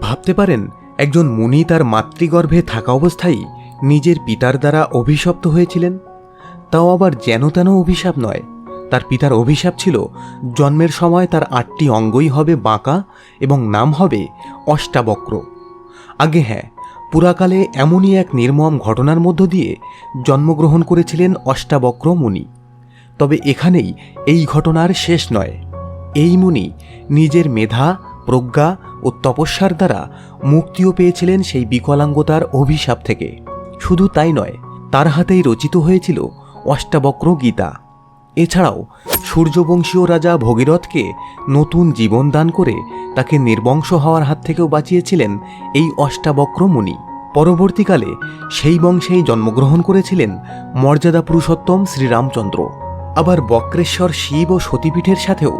ভাবতে পারেন, একজন মুনি তার মাতৃগর্ভে থাকা অবস্থায় নিজের পিতার দ্বারা অভিশপ্ত হয়েছিলেন? তাও আবার যেন তেন অভিশাপ নয়। তার পিতার অভিশাপ ছিল, জন্মের সময় তার আটটি অঙ্গই হবে বাঁকা এবং নাম হবে অষ্টাবক্র। আগে হ্যাঁ পুরাকালে এমনই এক নির্মম ঘটনার মধ্য দিয়ে জন্মগ্রহণ করেছিলেন অষ্টাবক্র মুনি। তবে এখানেই এই ঘটনার শেষ নয়। এই মুনি নিজের মেধা, প্রজ্ঞা ও তপস্যার দ্বারা মুক্তিও পেয়েছিলেন সেই বিকলাঙ্গতার অভিশাপ থেকে। শুধু তাই নয়, তার হাতেই রচিত হয়েছিল অষ্টাবক্র গীতা। এছাড়াও সূর্যবংশীয় রাজা ভগীরথকে নতুন জীবন দান করে তাকে নির্বংশ হওয়ার হাত থেকেও বাঁচিয়েছিলেন এই অষ্টাবক্র মুনি। পরবর্তীকালে সেই বংশেই জন্মগ্রহণ করেছিলেন মর্যাদা পুরুষোত্তম শ্রীরামচন্দ্র। আবার বক্রেশ্বর শিব ও সতীপীঠের সাথেও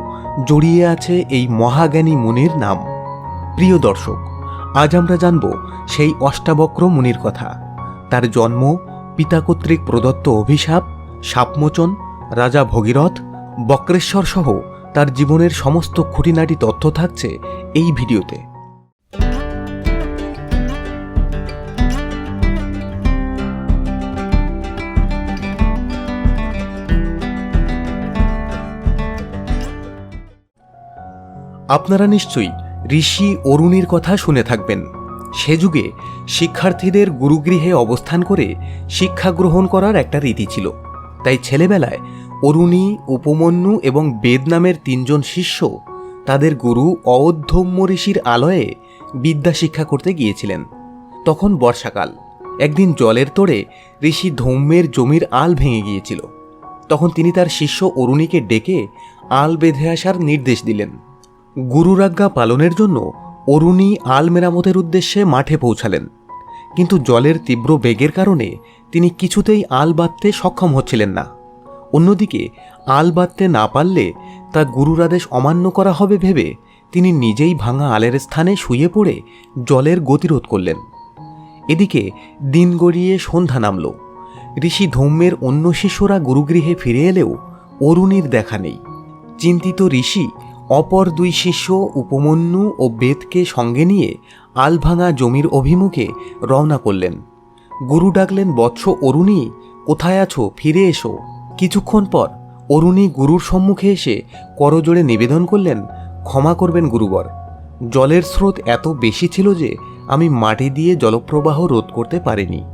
জড়িয়ে আছে এই মহাজ্ঞানী মুনির নাম। প্রিয় দর্শক, আজ আমরা জানব সেই অষ্টাবক্র মুনির কথা। তার জন্ম পিতা কর্তৃক প্রদত্ত অভিশাপ, সাপমোচন, রাজা ভগীরথ, বক্রেশ্বর সহ তার জীবনের সমস্ত খুঁটিনাটি তথ্য থাকছে এই ভিডিওতে। আপনারা নিশ্চয়ই ঋষি অরুণীর কথা শুনে থাকবেন। সে যুগে শিক্ষার্থীদের গুরুগৃহে অবস্থান করে শিক্ষা গ্রহণ করার একটা রীতি ছিল। তাই ছেলেবেলায় অরুণী, উপমন্যু এবং বেদ নামের তিনজন শিষ্য তাদের গুরু অধম্য ঋষির আলয়ে বিদ্যা শিক্ষা করতে গিয়েছিলেন। তখন বর্ষাকাল। একদিন জলের তোড়ে ঋষি ধৌম্যের জমির আল ভেঙে গিয়েছিল। তখন তিনি তার শিষ্য অরুণীকে ডেকে আল বেঁধে আসার নির্দেশ দিলেন। গুরুরাজ্ঞা পালনের জন্য অরুণী আল মেরামতের উদ্দেশ্যে মাঠে পৌঁছালেন। কিন্তু জলের তীব্র বেগের কারণে তিনি কিছুতেই আল বাঁধতে সক্ষম হচ্ছিলেন না। অন্যদিকে, আল বাঁধতে না পারলে তা গুরুর আদেশ অমান্য করা হবে ভেবে তিনি নিজেই ভাঙা আলের স্থানে শুয়ে পড়ে জলের গতিরোধ করলেন। এদিকে দিন গড়িয়ে সন্ধ্যা নামল। ঋষি ধৌম্যের অন্য শিষ্যরা গুরুগৃহে ফিরে এলেও অরুণীর দেখা নেই। চিন্তিত ঋষি অপর দুই শিষ্য উপমন্যু ও বেদকে সঙ্গে নিয়ে আলভাঙা জমির অভিমুখে রওনা করলেন। গুরু ডাকলেন, বৎস অরুণী, কোথায় আছো? ফিরে এসো। কিছুক্ষণ পর অরুণী গুরুর সম্মুখে এসে করজোড়ে নিবেদন করলেন, ক্ষমা করবেন গুরুবর। জলের স্রোত এত বেশি ছিল যে আমি মাটি দিয়ে জলপ্রবাহ রোধ করতে পারিনি।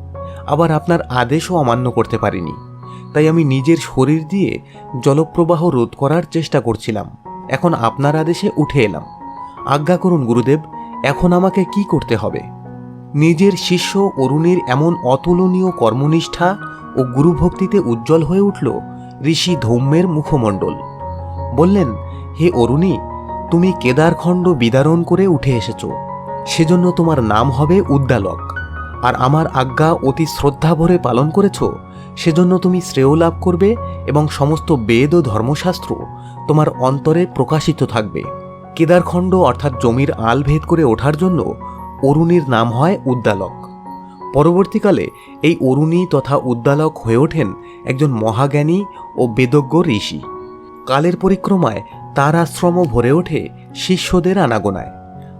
আবার আপনার আদেশও অমান্য করতে পারিনি। তাই আমি নিজের শরীর দিয়ে জলপ্রবাহ রোধ করার চেষ্টা করছিলাম। এখন আপনার আদেশে উঠে এলাম। আজ্ঞা করুন, গুরুদেব, এখন আমাকে কি করতে হবে? নিজের শিষ্য অরুণীর এমন অতুলনীয় কর্মনিষ্ঠা ও গুরুভক্তিতে উজ্জ্বল হয়ে উঠল ঋষি ধৌম্যের মুখমণ্ডল। বললেন, হে অরুণী, তুমি কেদারখণ্ড বিদারণ করে উঠে এসেছ। সেজন্য তোমার নাম হবে উদ্দালক। আর আমার আজ্ঞা অতি শ্রদ্ধা ভরে পালন করেছ, সেজন্য তুমি শ্রেয় লাভ করবে এবং সমস্ত বেদ ও ধর্মশাস্ত্র তোমার অন্তরে প্রকাশিত থাকবে। কেদারখণ্ড অর্থাৎ জমির আল ভেদ করে ওঠার জন্য অরুণীর নাম হয় উদ্দালক। পরবর্তীকালে এই অরুণী তথা উদ্দালক হয়ে ওঠেন একজন মহাজ্ঞানী ও বেদজ্ঞ ঋষি। কালের পরিক্রমায় তার আশ্রমও ভরে ওঠে শিষ্যদের আনাগোনায়।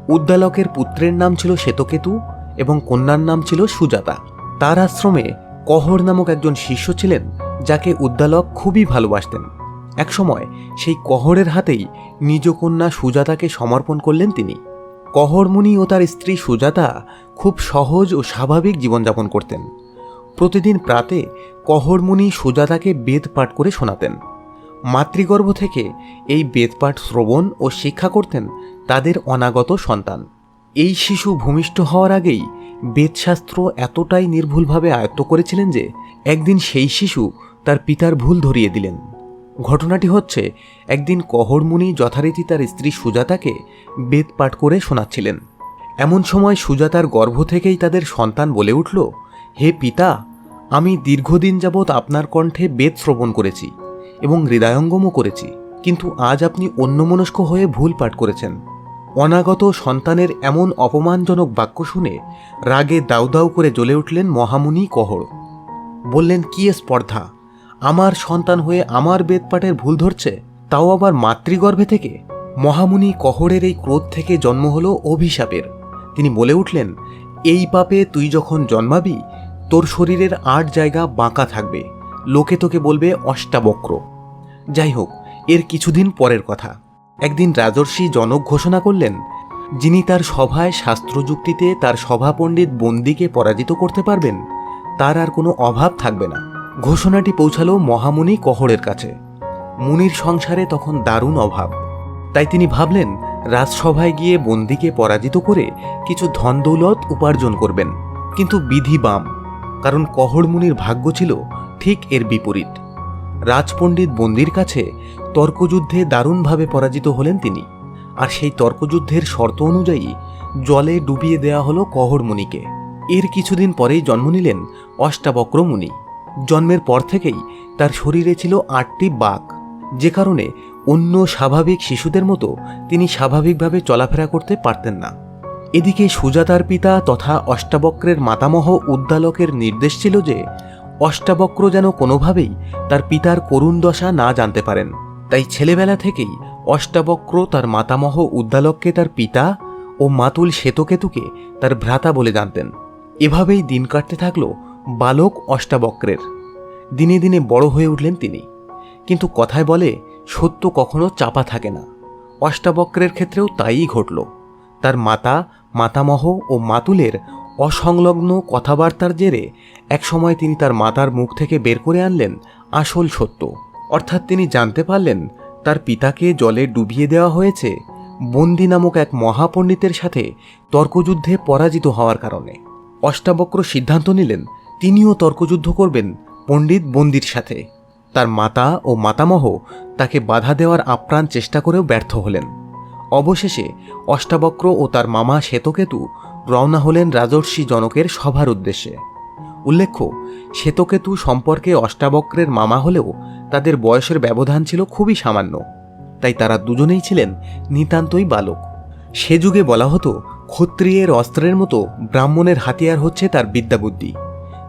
উদ্দালকের পুত্রের নাম ছিল শ্বেতকেতু এবং কন্যার নাম ছিল সুজাতা। তার আশ্রমে কহর নামক একজন শিষ্য ছিলেন যাকে উদ্দালক খুবই ভালোবাসতেন। একসময় সেই কহরের হাতেই নিজ কন্যা সুজাতাকে সমর্পণ করলেন তিনি। কহরমুনি ও তার স্ত্রী সুজাতা খুব সহজ ও স্বাভাবিক জীবনযাপন করতেন। প্রতিদিন প্রাতে কহরমুনি সুজাতাকে বেদ পাঠ করে শোনাতেন। মাতৃগর্ভ থেকে এই বেদপাঠ শ্রবণ ও শিক্ষা করতেন তাদের অনাগত সন্তান। এই শিশু ভূমিষ্ঠ হওয়ার আগেই বেদশাস্ত্র এতটাই নির্ভুলভাবে আয়ত্ত করেছিলেন যে একদিন সেই শিশু তার পিতার ভুল ধরিয়ে দিলেন। ঘটনাটি হচ্ছে, একদিন কহরমুনি যথারীতি তার স্ত্রী সুজাতাকে বেদ পাঠ করে শোনাচ্ছিলেন। এমন সময় সুজাতার গর্ভ থেকেই তাদের সন্তান বলে উঠল, হে পিতা, আমি দীর্ঘদিন যাবৎ আপনার কণ্ঠে বেদ শ্রবণ করেছি এবং হৃদয়ঙ্গমও করেছি, কিন্তু আজ আপনি অন্যমনস্ক হয়ে ভুল পাঠ করেছেন। অনাগত সন্তানের এমন অপমানজনক বাক্য শুনে রাগে দাউ দাউ করে জ্বলে উঠলেন মহামুনি কহর। বললেন, কি স্পর্ধা? আমার সন্তান হয়ে আমার বেদপাঠের ভুল ধরছে, তাও আবার মাতৃগর্ভে থেকে? মহামুনি কহরের এই ক্রোধ থেকে জন্ম হলো অভিশাপের। তিনি বলে উঠলেন, এই পাপে তুই যখন জন্মাবি, তোর শরীরের আট জায়গা বাঁকা থাকবে। লোকে তোকে বলবে অষ্টাবক্র। যাই হোক, এর কিছুদিন পরের কথা। একদিন রাজর্ষি জনক ঘোষণা করলেন, যিনি তার সভায় শাস্ত্রযুক্তিতে তার সভাপণ্ডিত বন্দিকে পরাজিত করতে পারবেন, তার আর কোনো অভাব থাকবে না। ঘোষণাটি পৌঁছালো মহামুনি কহরের কাছে। মুনির সংসারে তখন দারুণ অভাব। তাই তিনি ভাবলেন, রাজসভায় গিয়ে বন্দিকে পরাজিত করে কিছু ধন দৌলত উপার্জন করবেন। কিন্তু বিধি বাম, কারণ কহর মুনির ভাগ্য ছিল ঠিক এর বিপরীত। রাজপণ্ডিত বন্দির কাছে তর্কযুদ্ধে দারুণভাবে পরাজিত হলেন তিনি। আর সেই তর্কযুদ্ধের শর্ত অনুযায়ী জলে ডুবিয়ে দেওয়া হলো কহর মুনিকে। এর কিছুদিন পরেই জন্ম নিলেন অষ্টাবক্র মুনি জন্মের পর থেকেই তার শরীরে ছিল আটটি বাঘ যে কারণে অন্য স্বাভাবিক শিশুদের মতো তিনি স্বাভাবিকভাবে চলাফেরা করতে পারতেন না। এদিকে সুজাতার পিতা তথা অষ্টাবক্রের মাতামহ উদ্দালকের নির্দেশ ছিল যে অষ্টাবক্র যেন কোনোভাবেই তার পিতার করুণ দশা না জানতে পারেন। তাই ছেলেবেলা থেকেই অষ্টাবক্র তার মাতামহ উদ্দালককে তার পিতা ও মাতুল শ্বেতকেতুকে তার ভ্রাতা বলে জানতেন। এভাবেই দিন কাটতে থাকল বালক অষ্টাবক্রের। দিনে দিনে বড় হয়ে উঠলেন তিনি। কিন্তু কথায় বলে, সত্য কখনো চাপা থাকে না। অষ্টাবক্রের ক্ষেত্রেও তাইই ঘটল। তার মাতা, মাতামহ ও মাতুলের অসংলগ্ন কথাবার্তার জেরে একসময় তিনি তার মাতার মুখ থেকে বের করে আনলেন আসল সত্য। অর্থাৎ তিনি জানতে পারলেন, তার পিতাকে জলে ডুবিয়ে দেওয়া হয়েছে বন্দি নামক এক মহাপণ্ডিতের সাথে তর্কযুদ্ধে পরাজিত হওয়ার কারণে। অষ্টাবক্র সিদ্ধান্ত নিলেন তিনিও তর্কযুদ্ধ করবেন পণ্ডিত বন্দির সাথে। তার মাতা ও মাতামহ তাকে বাধা দেওয়ার আপ্রাণ চেষ্টা করেও ব্যর্থ হলেন। অবশেষে অষ্টাবক্র ও তার মামা শ্বেতকেতু রওনা হলেন রাজর্ষি জনকের সভার উদ্দেশ্যে। উল্লেখ্য, শ্বেতকেতু সম্পর্কে অষ্টাবক্রের মামা হলেও তাদের বয়সের ব্যবধান ছিল খুবই সামান্য। তাই তারা দুজনেই ছিলেন নিতান্তই বালক। সে যুগে বলা হতো, ক্ষত্রিয়ের অস্ত্রের মতো ব্রাহ্মণের হাতিয়ার হচ্ছে তার বিদ্যাবুদ্ধি।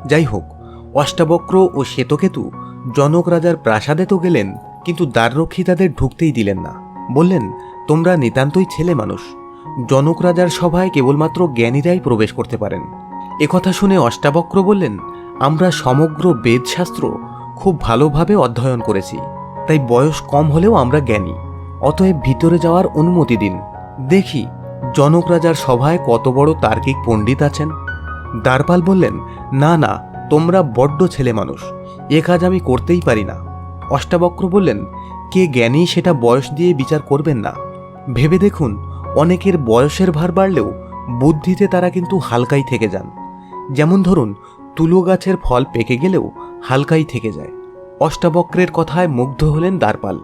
যাই হোক অষ্টাবক্র ও শ্বেতকেতু জনক রাজার প্রাসাদে তো গেলেন, কিন্তু দ্বাররক্ষী তাদের ঢুকতেই দিলেন না। বললেন, তোমরা নিতান্তই ছেলে মানুষ। জনক রাজার সভায় কেবলমাত্র জ্ঞানীরাই প্রবেশ করতে পারেন। একথা শুনে অষ্টাবক্র বললেন, আমরা সমগ্র বেদশাস্ত্র খুব ভালোভাবে অধ্যয়ন করেছি, তাই বয়স কম হলেও আমরা জ্ঞানী। অতএব ভিতরে যাওয়ার অনুমতি দিন। দেখি, জনক রাজার সভায় কত বড় তার্কিক পণ্ডিত আছেন? দ্বারপাল বললেন, না না, তোমরা বড্ড ছেলে মানুষ, এ কাজ আমি করতেই পারি না। অষ্টাবক্র বললেন, কে জ্ঞানী সেটা বয়স দিয়ে বিচার করবেন না। ভেবে দেখুন, অনেকের বয়সের ভার বাড়লেও বুদ্ধিতে তারা কিন্তু হালকাই থেকে যান। যেমন ধরুন, তুলো গাছের ফল পেকে গেলেও হালকাই থেকে যায়। অষ্টাবক্রের কথায় মুগ্ধ হলেন দ্বারপাল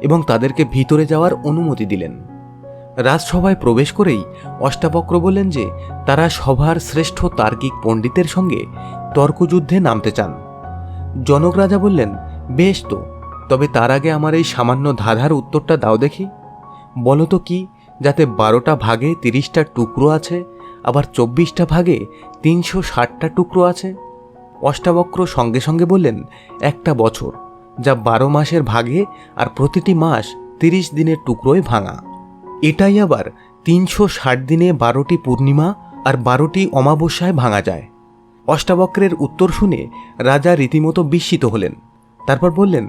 এবং তাদেরকে ভিতরে যাওয়ার অনুমতি দিলেন। রাজসভায় প্রবেশ করেই অষ্টাবক্র বললেন যে, তারা সভার শ্রেষ্ঠ তার্কিক পণ্ডিতের সঙ্গে তর্কযুদ্ধে নামতে চান। জনক রাজা বললেন, বেশ তো, তবে তার আগে আমার এই সামান্য ধাঁধার উত্তরটা দাও দেখি। বলো তো কি, যাতে বারোটা ভাগে তিরিশটা টুকরো আছে, আবার চব্বিশটা ভাগে তিনশো ষাটটা টুকরো আছে? অষ্টাবক্র সঙ্গে সঙ্গে বললেন, একটা বছর, যা বারো মাসের ভাগে আর প্রতিটি মাস তিরিশ দিনের টুকরোয় ভাঙা। এটাই আবার তিনশো ষাট দিনে বারোটি পূর্ণিমা আর বারোটি অমাবস্যায় ভাঙা যায়। অষ্টাবক্রের উত্তর শুনে রাজা রীতিমতো বিস্মিত হলেন। তারপর বললেন,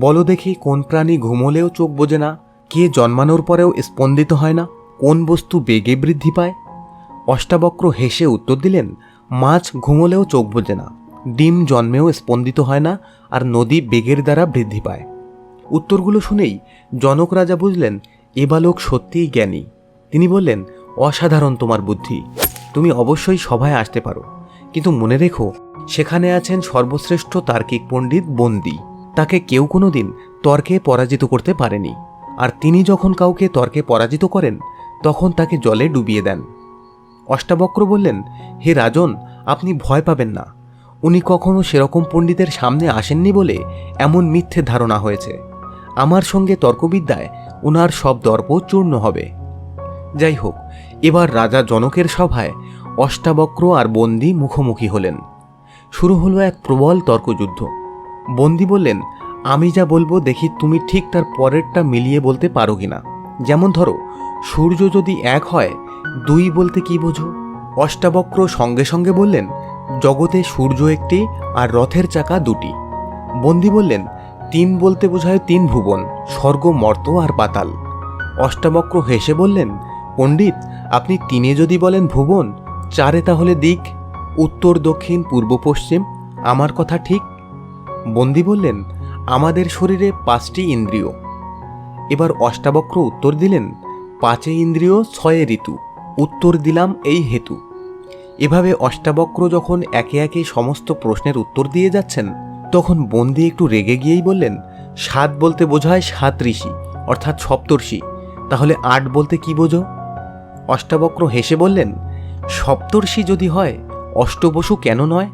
বলো দেখি কোন প্রাণী ঘুমলেও চোখ বোঝে না, কে জন্মানোর পরেও স্পন্দিত হয় না, কোন বস্তু বেগে বৃদ্ধি পায়? অষ্টাবক্র হেসে উত্তর দিলেন, মাছ ঘুমলেও চোখ বোঝে না, ডিম জন্মেও স্পন্দিত হয় না আর নদী বেগের দ্বারা বৃদ্ধি পায়। উত্তরগুলো শুনেই জনক রাজা বুঝলেন এ বালক সত্যিই জ্ঞানী। তিনি বললেন, অসাধারণ তোমার বুদ্ধি। তুমি অবশ্যই সভায় আসতে পারো। কিন্তু মনে রেখো, সেখানে আছেন সর্বশ্রেষ্ঠ তার্কিক পণ্ডিত বন্দি। তাকে কেউ কোনো দিন তর্কে পরাজিত করতে পারেনি। আর তিনি যখন কাউকে তর্কে পরাজিত করেন, তখন তাকে জলে ডুবিয়ে দেন। অষ্টাবক্র বললেন, হে রাজন, আপনি ভয় পাবেন না। উনি কখনো সেরকম পণ্ডিতের সামনে আসেননি বলে এমন মিথ্যে ধারণা হয়েছে। আমার সঙ্গে তর্কবিদ্যায় ওনার সব দর্প চূর্ণ হবে। যাই হোক এবার রাজা জনকের সভায় অষ্টাবক্র আর বন্দি মুখোমুখি হলেন। শুরু হলো এক প্রবল তর্কযুদ্ধ। বন্দি বললেন, আমি যা বলব দেখি তুমি ঠিক তার পরেরটা মিলিয়ে বলতে পারো কিনা যেমন ধরো, সূর্য যদি এক হয়, দুই বলতে কি বোঝো? অষ্টাবক্র সঙ্গে সঙ্গে বললেন, জগতে সূর্য একটি আর রথের চাকা দুটি। বন্দি বললেন তিন বলতে বোঝায় তিন ভুবন, স্বর্গ, মর্ত আর পাতাল। অষ্টাবক্র হেসে বললেন, পণ্ডিত, আপনি তিনে যদি বলেন ভুবন, চারে তাহলে দিক, উত্তর, দক্ষিণ, পূর্ব, পশ্চিম, আমার কথা ঠিক? বন্দি বললেন, আমাদের শরীরে পাঁচটি ইন্দ্রিয়। এবার অষ্টাবক্র উত্তর দিলেন, পাঁচে ইন্দ্রিয়, ছয়ে ঋতু, উত্তর দিলাম এই হেতু। এভাবে অষ্টাবক্র যখন একে একে সমস্ত প্রশ্নের উত্তর দিয়ে যাচ্ছেন তখন বন্দি একটু রেগে গিয়েই বললেন, সাত বলতে বোঝায় সাত ঋষি, অর্থাৎ সপ্তর্ষি। তাহলে আট বলতে কি বোঝো? অষ্টাবক্র হেসে বললেন, সপ্তর্ষি যদি হয়, অষ্টবসু কেন নয়?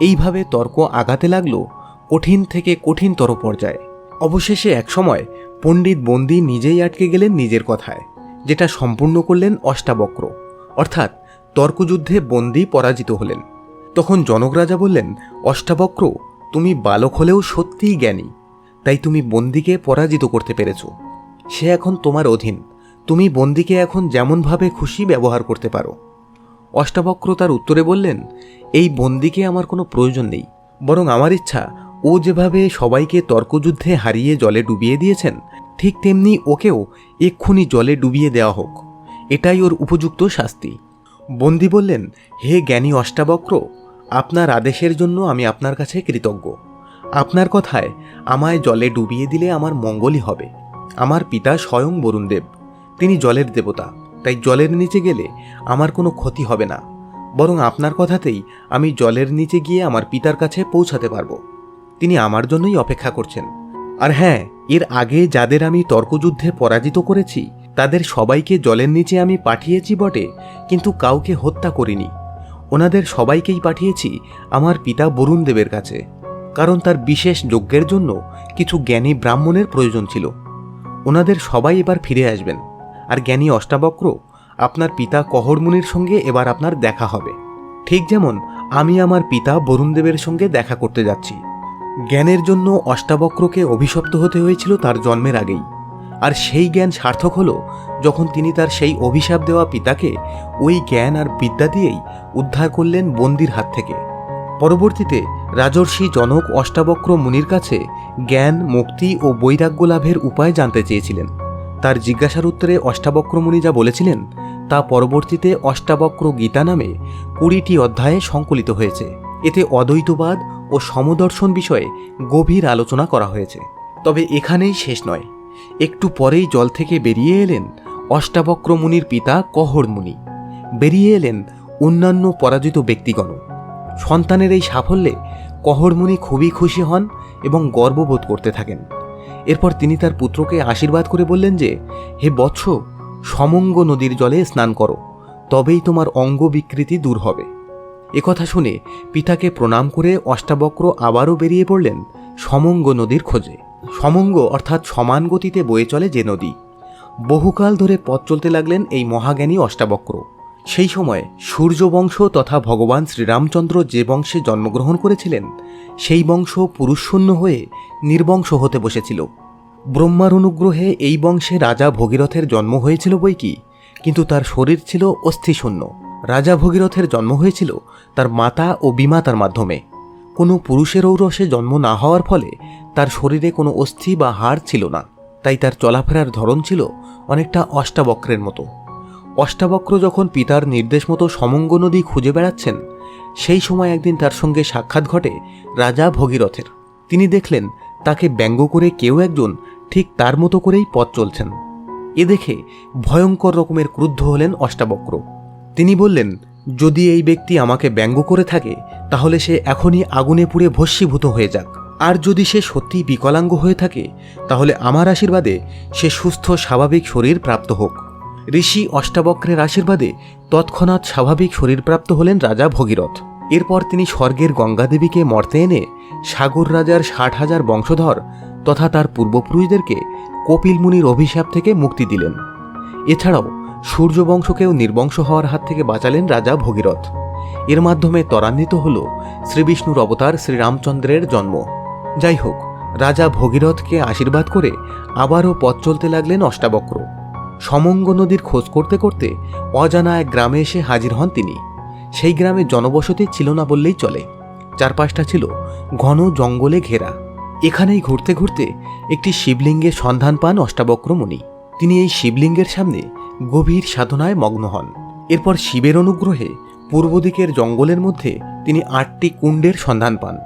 এইভাবে তর্ক আগাতে লাগল, কঠিন থেকে কঠিনতর পর্যায়ে। অবশেষে একসময় পণ্ডিত বন্দি নিজেই আটকে গেলেন নিজের কথায়, যেটা সম্পূর্ণ করলেন অষ্টাবক্র। অর্থাৎ তর্কযুদ্ধে বন্দি পরাজিত হলেন। তখন জনক রাজা বললেন, অষ্টাবক্র তুমি বালক হলেও সত্যিই জ্ঞানী, তাই তুমি বন্দিকে পরাজিত করতে পেরেছ। সে এখন তোমার অধীন, তুমি বন্দিকে এখন যেমনভাবে খুশি ব্যবহার করতে পারো। অষ্টাবক্র তার উত্তরে বললেন, এই বন্দিকে আমার কোনো প্রয়োজন নেই, বরং আমার ইচ্ছা, ও যেভাবে সবাইকে তর্কযুদ্ধে হারিয়ে জলে ডুবিয়ে দিয়েছেন, ঠিক তেমনি ওকেও এক্ষুনি জলে ডুবিয়ে দেওয়া হোক। এটাই ওর উপযুক্ত শাস্তি। বন্দি বললেন, হে জ্ঞানী অষ্টাবক্র আপনার আদেশের জন্য আমি আপনার কাছে কৃতজ্ঞ। আপনার কথায় আমায় জলে ডুবিয়ে দিলে আমার মঙ্গলই হবে। আমার পিতা স্বয়ং বরুণদেব। তিনি জলের দেবতা। তাই জলের নিচে গেলে আমার কোনো ক্ষতি হবে না। বরং আপনার কথাতেই আমি জলের নিচে গিয়ে আমার পিতার কাছে পৌঁছাতে পারব। তিনি আমার জন্যই অপেক্ষা করছেন। আর হ্যাঁ এর আগে যাদের আমি তর্কযুদ্ধে পরাজিত করেছি, তাদের সবাইকে জলের নিচে আমি পাঠিয়েছি বটে, কিন্তু কাউকে হত্যা করিনি। ওনাদের সবাইকেই পাঠিয়েছি আমার পিতা বরুণদেবের কাছে, কারণ তার বিশেষ যজ্ঞের জন্য কিছু জ্ঞানী ব্রাহ্মণের প্রয়োজন ছিল। ওনাদের সবাই এবার ফিরে আসবেন, আর জ্ঞানী অষ্টাবক্র, আপনার পিতা কহরমুনির সঙ্গে এবার আপনার দেখা হবে। ঠিক যেমন আমি আমার পিতা বরুণদেবের সঙ্গে দেখা করতে যাচ্ছি। জ্ঞানের জন্য অষ্টাবক্রকে অভিশপ্ত হতে হয়েছিল তার জন্মের আগেই। আর সেই জ্ঞান সার্থক হলো যখন তিনি তার সেই অভিশাপ দেওয়া পিতাকে ওই জ্ঞান আর বিদ্যা দিয়েই উদ্ধার করলেন বন্দির হাত থেকে। পরবর্তীতে রাজর্ষি জনক অষ্টাবক্র মুনির কাছে জ্ঞান, মুক্তি ও বৈরাগ্য লাভের উপায় জানতে চেয়েছিলেন। তার জিজ্ঞাসার উত্তরে অষ্টাবক্র মুনি যা বলেছিলেন, তা পরবর্তীতে অষ্টাবক্র গীতা নামে কুড়িটি অধ্যায়ে সংকলিত হয়েছে। এতে অদ্বৈতবাদ ও সমদর্শন বিষয়ে গভীর আলোচনা করা হয়েছে। তবে এখানেই শেষ নয়। একটু পরেই জল থেকে বেরিয়ে এলেন অষ্টাবক্র মুনির পিতা কহর মুনি বেরিয়ে এলেন অন্যান্য পরাজিত ব্যক্তিগণ। সন্তানের এই সাফল্যে কহরমুনি খুবই খুশি হন এবং গর্ববোধ করতে থাকেন। এরপর তিনি তার পুত্রকে আশীর্বাদ করে বললেন যে, হে বৎস, সমঙ্গ নদীর জলে স্নান করো, তবেই তোমার অঙ্গ বিকৃতি দূর হবে। একথা শুনে পিতাকে প্রণাম করে অষ্টাবক্র আবারও বেরিয়ে পড়লেন সমঙ্গ নদীর খোঁজে। সমঙ্গ অর্থাৎ সমান গতিতে বয়ে চলে যে নদী। বহুকাল ধরে পথ চলতে লাগলেন এই মহাজ্ঞানী অষ্টাবক্র। সেই সময় সূর্যবংশ তথা ভগবান শ্রীরামচন্দ্র যে বংশে জন্মগ্রহণ করেছিলেন, সেই বংশ পুরুষশূন্য হয়ে নির্বংশ হতে বসেছিল। ব্রহ্মার অনুগ্রহে এই বংশে রাজা ভগীরথের জন্ম হয়েছিল বই কি? কিন্তু তার শরীর ছিল অস্থিশূন্য। রাজা ভগীরথের জন্ম হয়েছিল তার মাতা ও বিমাতার মাধ্যমে। কোনো পুরুষের ঔরসে জন্ম না হওয়ার ফলে তার শরীরে কোনো অস্থি বা হাড় ছিল না। তাই তার চলাফেরার ধরন ছিল অনেকটা অষ্টাবক্রের মতো। অষ্টাবক্র যখন পিতার নির্দেশ মতো সমঙ্গ নদী খুঁজে বেড়াচ্ছেন, সেই সময় একদিন তার সঙ্গে সাক্ষাৎ ঘটে রাজা ভগীরথের। তিনি দেখলেন, তাকে ব্যঙ্গ করে কেউ একজন ঠিক তার মতো করেই পথ চলছেন। এ দেখে ভয়ঙ্কর রকমের ক্রুদ্ধ হলেন অষ্টাবক্র। তিনি বললেন যদি এই ব্যক্তি আমাকে ব্যঙ্গ করে থাকে, তাহলে সে এখনই আগুনে পুড়ে ভস্মীভূত হয়ে যাক। আর যদি সে সত্যিই বিকলাঙ্গ হয়ে থাকে, তাহলে আমার আশীর্বাদে সে সুস্থ, স্বাভাবিক শরীর প্রাপ্ত হোক। ঋষি অষ্টাবক্রের আশীর্বাদে তৎক্ষণাৎ স্বাভাবিক শরীরপ্রাপ্ত হলেন রাজা ভগীরথ। এরপর তিনি স্বর্গের গঙ্গাদেবীকে মর্তে এনে সাগর রাজার ষাট হাজার বংশধর তথা তার পূর্বপুরুষদেরকে কপিল মুনির অভিশাপ থেকে মুক্তি দিলেন। এছাড়াও সূর্যবংশকেও নির্বংশ হওয়ার হাত থেকে বাঁচালেন রাজা ভগীরথ। এর মাধ্যমে ত্বরান্বিত হল শ্রীবিষ্ণুর অবতার শ্রীরামচন্দ্রের জন্ম। যাই হোক, রাজা ভগীরথকে আশীর্বাদ করে আবারও পথ চলতে লাগলেন অষ্টাবক্র। সমঙ্গ নদীর খোঁজ করতে করতে অজানা এক গ্রামে এসে হাজির হন তিনি। সেই গ্রামে জনবসতি ছিল না বললেই চলে। চারপাশটা ছিল ঘন জঙ্গলে ঘেরা। এখানেই ঘুরতে ঘুরতে একটি শিবলিঙ্গের সন্ধান পান অষ্টাবক্র মুনি। তিনি এই শিবলিঙ্গের সামনে গভীর সাধনায় মগ্ন হন। এরপর শিবের অনুগ্রহে পূর্ব দিকের জঙ্গলের মধ্যে তিনি আটটি কুণ্ডের সন্ধান পান।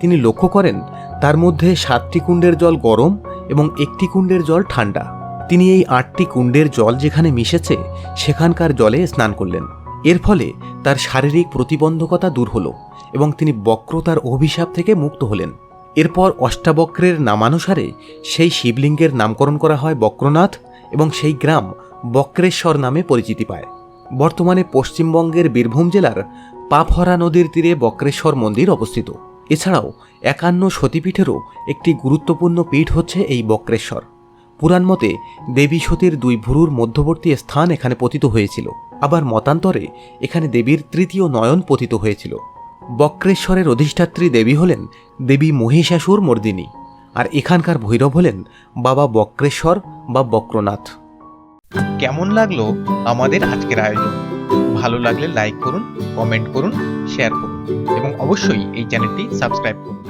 তিনি লক্ষ্য করেন, তার মধ্যে সাতটি কুণ্ডের জল গরম এবং একটি কুণ্ডের জল ঠান্ডা। তিনি এই আটটি কুণ্ডের জল যেখানে মিশেছে, সেখানকার জলে স্নান করলেন। এর ফলে তার শারীরিক প্রতিবন্ধকতা দূর হলো এবং তিনি বক্রতার অভিশাপ থেকে মুক্ত হলেন। এরপর অষ্টাবক্রের নামানুসারে সেই শিবলিঙ্গের নামকরণ করা হয় বক্রনাথ এবং সেই গ্রাম বক্রেশ্বর নামে পরিচিতি পায়। বর্তমানে পশ্চিমবঙ্গের বীরভূম জেলার পাপহরা নদীর তীরে বক্রেশ্বর মন্দির অবস্থিত। এছাড়াও একান্ন সতীপীঠেরও একটি গুরুত্বপূর্ণ পীঠ হচ্ছে এই বক্রেশ্বর। পুরাণ মতে দেবী সতীর দুই ভুরুর মধ্যবর্তী স্থান এখানে পতিত হয়েছিল। আবার মতান্তরে এখানে দেবীর তৃতীয় নয়ন পতিত হয়েছিল। বক্রেশ্বরের অধিষ্ঠাত্রী দেবী হলেন দেবী মহিষাসুর মর্দিনী। আর এখানকার ভৈরব হলেন বাবা বক্রেশ্বর বা বক্রনাথ। কেমন লাগল আমাদের আজকের আয়োজন? ভালো লাগলে লাইক করুন কমেন্ট করুন শেয়ার করুন এবং অবশ্যই এই চ্যানেলটি সাবস্ক্রাইব করুন।